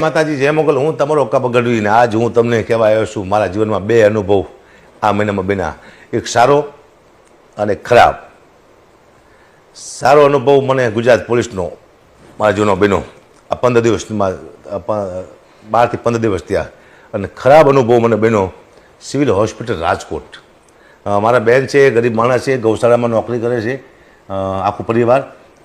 માતાજી, જય મોગલ. હું તમારો કપ ગઢવીને આજ હું તમને કહેવા આવ્યો છું. મારા જીવનમાં બે અનુભવ આ મહિનામાં બેના એક સારો અને ખરાબ. સારો અનુભવ મને ગુજરાત પોલીસનો, મારા જૂનો બહેનો આ પંદર દિવસમાં બારથી પંદર દિવસ થયા. અને ખરાબ અનુભવ મને બહેનો સિવિલ હોસ્પિટલ રાજકોટ. મારા બેન છે, ગરીબ માણસ છે, ગૌશાળામાં નોકરી કરે છે. આખું પરિવાર.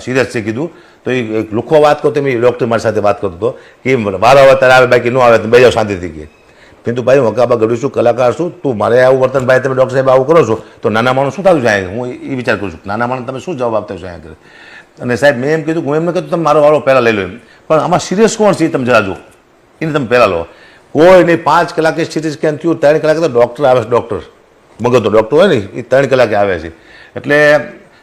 સિરિયસ છે કીધું. તો એ એક લુખો વાત કરતો, મેં ડૉક્ટર મારી સાથે વાત કરતો હતો કે મારો આવે તારે આવે, બાકી ન આવે તમે જાઓ શાંતિથી કે. પિંતુ ભાઈ, હું હકાબા ગઢું છું, કલાકાર છું. તું મારે આવું વર્તન, ભાઈ, તમે ડૉક્ટર સાહેબ આવું કરો છો, તો નાના માણસ શું થયું છે હું એ વિચાર કરું છું નાના માણસ તમે શું જવાબ આપતા છો અહીંયા અને સાહેબ, મેં એમ કીધું હું એમને કીધું, તમે મારો વાળો પહેલાં લઈ લો એમ. પણ આમાં સિરિયસ કોણ છે તમે જરા જુઓ. એને તમે પહેલાં લો. કોઈ નહીં, પાંચ કલાકે સિટી સ્કેન થયું, ત્રણ કલાકે તો ડૉક્ટર આવે છે ડૉક્ટર મગજનો ડૉક્ટર હોય ને, એ ત્રણ કલાકે આવે છે. એટલે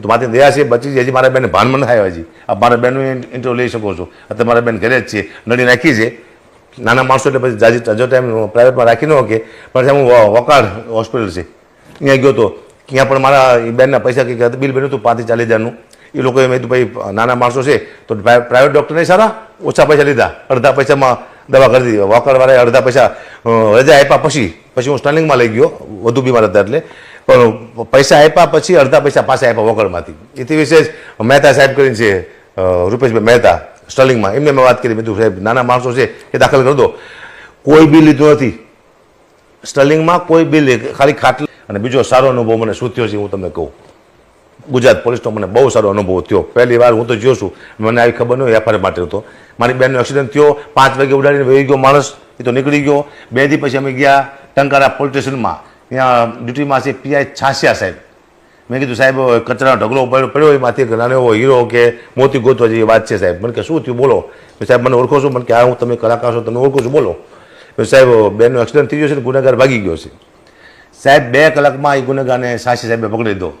તો માથી દયા છે, બચી હજી મારા બેન ભાન મને થાય હજી. આ મારા બેનનું ઇન્ટરવ્યુ લઈ શકો છો. અત્યારે મારા બેન ઘરે જ છે નડી નાખી છે. નાના માણસો એટલે પછી જાજી હજુ ટાઈમ પ્રાઇવેટમાં રાખી ન શકે. પણ હું વકાળ હોસ્પિટલ છે. ત્યાં ગયો તો, ત્યાં પણ મારા બેનના પૈસા કંઈક બિલ બન્યું હતું પાંત્રીસ ચાલીસ હજારનું. એ લોકોએ મેં ભાઈ, નાના માણસો છે, તો પ્રાઇવેટ ડૉક્ટર નહીં સારા? ઓછા પૈસા લીધા. અડધા પૈસામાં દવા કરી દીધી. વોકરવાળાએ અડધા પૈસા રજા આપ્યા પછી. પછી હું સ્ટર્લિંગમાં લઈ ગયો, વધુ બીમાર હતા એટલે. પણ પૈસા આપ્યા પછી અડધા પૈસા પાછા આપ્યા વગરમાંથી એથી વિશેષ મહેતા સાહેબ કરીને છે રૂપેશભાઈ મહેતા, સ્ટર્લિંગમાં. એમને મેં વાત કરી, મેં સાહેબ, નાના માણસો છે, એ દાખલ કરી દો. કોઈ બિલ લીધું નથી. સ્ટર્લિંગમાં કોઈ બિલ ખાલી ખાટલી. અને બીજો સારો અનુભવ મને શું થયો છે, હું તમને કહું. ગુજરાત પોલીસનો મને બહુ સારો અનુભવ થયો. પહેલી વાર હું તો જોઉં છું. મને આવી ખબર નહીં એફઆઈઆર માટે હતો. મારી બેનનો એક્સિડન્ટ થયો, પાંચ વાગે ઉડાડીને વહી ગયો માણસ, એ તો નીકળી ગયો. બે દી પછી અમે ગયા ટંકારા પોલીસ સ્ટેશનમાં. ત્યાં ડ્યુટીમાં છે પીઆઈ છાસિયા સાહેબ. મેં કીધું, સાહેબ કચરાનો ઢગલો પડ્યો પડ્યો એમાંથી નાનો એવો હીરો કે મોતી ગોતવા જેવી વાત છે સાહેબ. મને કે, શું થયું? બોલો. સાહેબ, મને ઓળખો છો. મને કે, હા, હું તમે કલાકાર છો, તમે ઓળખો છો. બોલો. સાહેબ બેનનો એક્સિડન્ટ થઈ ગયો છે ને, ગુનેગાર ભાગી ગયો છે. સાહેબ, બે કલાકમાં એ ગુનેગારને સાસી સાહેબે પકડી લીધો.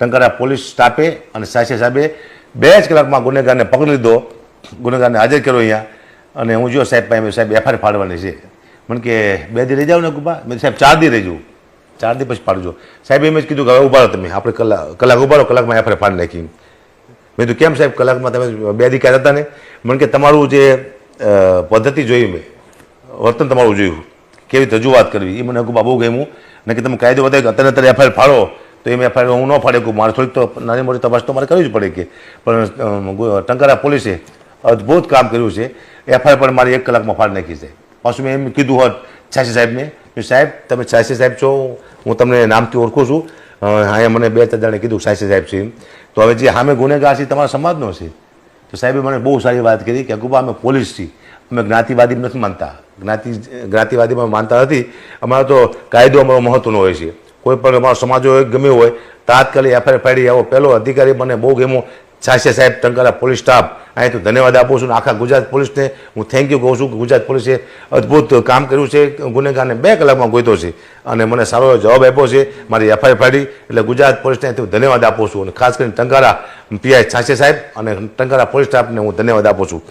ટંકારા પોલીસ સ્ટાફે અને સાસી સાહેબે બે જ કલાકમાં ગુનેગારને પકડી લીધો. ગુનેગારને હાજર કર્યો અહીંયા. અને હું જો સાહેબ પાસે, સાહેબ એફઆઈઆર ફાડવાની છે. મને કે, બે દી રહી જાવ ને ગુબા મેં સાહેબ, ચાર દી રહી જાઉં. ચાર દિવસ પછી ફાડજો સાહેબ, એમ જ કીધું કે હવે ઊભા તમે. આપણે કલાક કલાક ઉભારો, કલાકમાં એફઆઈઆર ફાડી નાખી મેં કીધું, કેમ સાહેબ, કલાકમાં તમે બે ક્યારે હતા ને? મને કે, તમારું જે પદ્ધતિ જોઈ મેં, વર્તન તમારું જોયું. કેવી રજૂઆત કરવી? એ મને ગુબા બહુ ગમ્યું. ને કે તમે કાયદો બતાવ્યો કે અત્યારે અત્યારે એફઆઈઆર ફાડો તો એમ એફઆઈઆર હું ન ફાડે કહું મારે થોડીક તો નાની મોટી તપાસ તો મારે કરવી જ પડે કે. પણ ટંકારા પોલીસે અદ્ભુત કામ કર્યું છે. એફઆઈઆર પણ મારી એક કલાકમાં ફાડી નાખી છે. પાછું મેં એમ કીધું હોત, છાસી સાહેબને સાહેબ, તમે સાહસી સાહેબ છો, હું તમને નામથી ઓળખું છું. હા મને બે ત્રણ જણે કીધું સાયસી સાહેબ છે તો હવે જે સામે ગુનેગાર છે, તમારા સમાજનો છે. તો સાહેબે મને બહુ સારી વાત કરી કે અગુબા અમે પોલીસ છીએ. અમે જ્ઞાતિવાદી નથી માનતા. જ્ઞાતિ જ્ઞાતિવાદીમાં માનતા નથી. અમારો તો કાયદો અમારો મહત્વનો હોય છે. કોઈ પણ અમારો સમાજ હોય ગમે હોય, તાત્કાલિક એફઆઈઆર ફાડી આવો. પહેલો અધિકારી મને બહુ ગમ્યો. છાસિયા સાહેબ ટંકારા પોલીસ સ્ટાફ અહીં તો ધન્યવાદ આપું છું આખા ગુજરાત પોલીસને હું થેન્ક યુ કહું છું કે ગુજરાત પોલીસે અદ્ભુત કામ કર્યું છે, ગુનેગારને બે કલાકમાં ગોઈતો છે અને મને સારો એવો જવાબ આપ્યો છે, મારી એફઆઈઆર ફાડી, એટલે ગુજરાત પોલીસને હું ધન્યવાદ આપું છું અને ખાસ કરીને ટંકારા પીઆઈ છાસિયા સાહેબ અને ટંકારા પોલીસ સ્ટાફને હું ધન્યવાદ આપું છું.